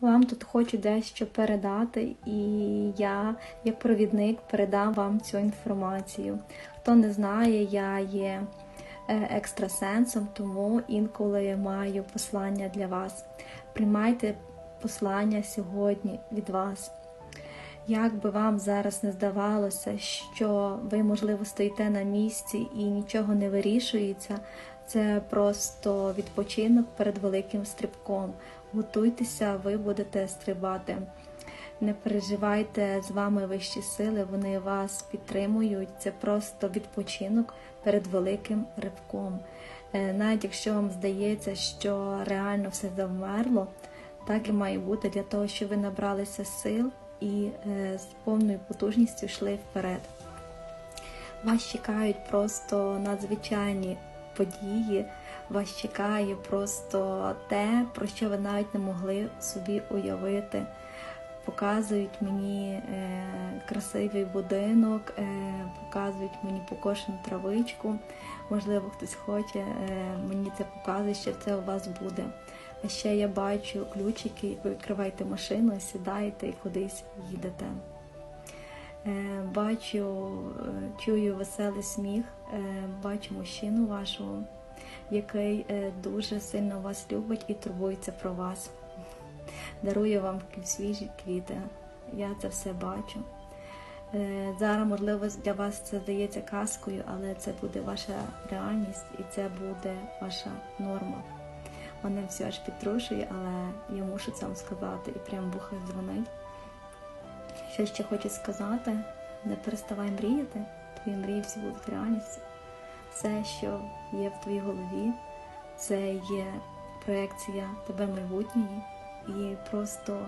Вам тут хочу дещо передати, і я, як провідник, передам вам цю інформацію. Хто не знає, я є е, екстрасенсом, тому інколи маю послання для вас. Приймайте послання сьогодні від вас. Як би вам зараз не здавалося, що ви, можливо, стоїте на місці і нічого не вирішується, це просто відпочинок перед великим стрибком. Готуйтеся, ви будете стрибати. Не переживайте з вами вищі сили, вони вас підтримують. Це просто відпочинок перед великим ривком. Е, Навіть якщо вам здається, що реально все завмерло, так і має бути для того, щоб ви набралися сил і е, з повною потужністю йшли вперед. Вас чекають просто надзвичайні події, вас чекає просто те, про що ви навіть не могли собі уявити. Показують мені е, красивий будинок, е, показують мені покошену травичку. Можливо, хтось хоче, е, мені це показує, що це у вас буде. А ще я бачу ключики, ви відкриваєте машину, сідаєте і кудись їдете. Е, Бачу, е, чую веселий сміх, е, бачу мужчину вашого, який дуже сильно вас любить і турбується про вас. Дарує вам свіжі квіти. Я це все бачу. Зараз, можливо, для вас це здається казкою, але це буде ваша реальність і це буде ваша норма. Мене все аж підтрушує, але я мушу це вам сказати і прям вуха дзвонить. Що ще хочу сказати, не переставай мріяти, твої мрії всі будуть реальністю. Все, що є в твоїй голові, це є проекція тебе майбутньої. І просто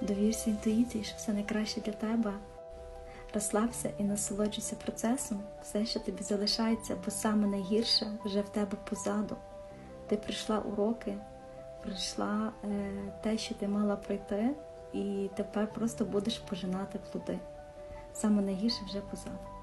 довірся інтуїції, що все найкраще для тебе. Розслабся і насолоджуйся процесом, все, що тобі залишається, бо саме найгірше вже в тебе позаду. Ти пройшла уроки, пройшла е, те, що ти мала пройти, і тепер просто будеш пожинати плоди. Саме найгірше вже позаду.